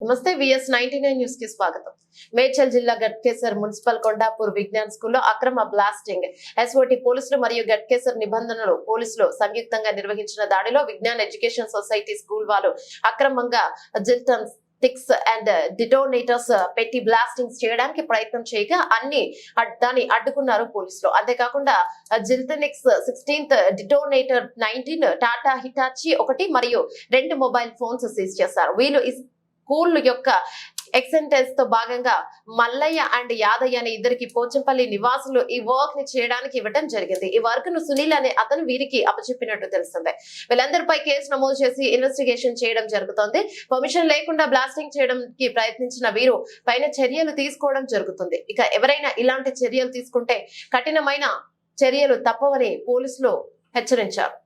నమస్తే VS ninety nine న్యూస్కి స్వాగతం. మేడ్చల్ జిల్లా గట్కేసర్ మున్సిపల్ కొండాపూర్ విజ్ఞాన్ స్కూల్లో అక్రమ బ్లాస్టింగ్. ఎస్ఓటి పోలీసులు మరియు గట్కేసర్ నిబంధనలు పోలీసులు సంయుక్తంగా నిర్వహించిన దాడిలో విజ్ఞాన్ ఎడ్యుకేషన్ సొసైటీ స్కూల్ వాళ్ళు అక్రమంగా జిల్టన్ టిక్స్ అండ్ డిటోనేటర్స్ పెట్టి బ్లాస్టింగ్స్ చేయడానికి ప్రయత్నం చేయగా అన్ని దాన్ని అడ్డుకున్నారు పోలీసులు. అంతేకాకుండా జిల్టనిక్స్ sixteenth detonator nineteen Tata Hitachi ఒకటి మరియు రెండు మొబైల్ ఫోన్స్ సీజ్ చేశారు. వీళ్ళు స్కూల్ యొక్క ఎక్సెంటెన్స్తో భాగంగా మల్లయ్య అండ్ యాదయ్య అనే ఇద్దరికి పోచంపల్లి నివాసులు ఈ వర్క్ని చేయడానికి ఇవ్వడం జరిగింది. ఈ వర్క్ను సునీల్ అనే అతను వీరికి అప్పచెప్పినట్టు తెలుస్తుంది. వీళ్ళందరిపై కేసు నమోదు చేసి ఇన్వెస్టిగేషన్ చేయడం జరుగుతోంది. పర్మిషన్ లేకుండా బ్లాస్టింగ్ చేయడానికి ప్రయత్నించిన వీరు పైన చర్యలు తీసుకోవడం జరుగుతుంది. ఇక ఎవరైనా ఇలాంటి చర్యలు తీసుకుంటే కఠినమైన చర్యలు తప్పవని పోలీసులు హెచ్చరించారు.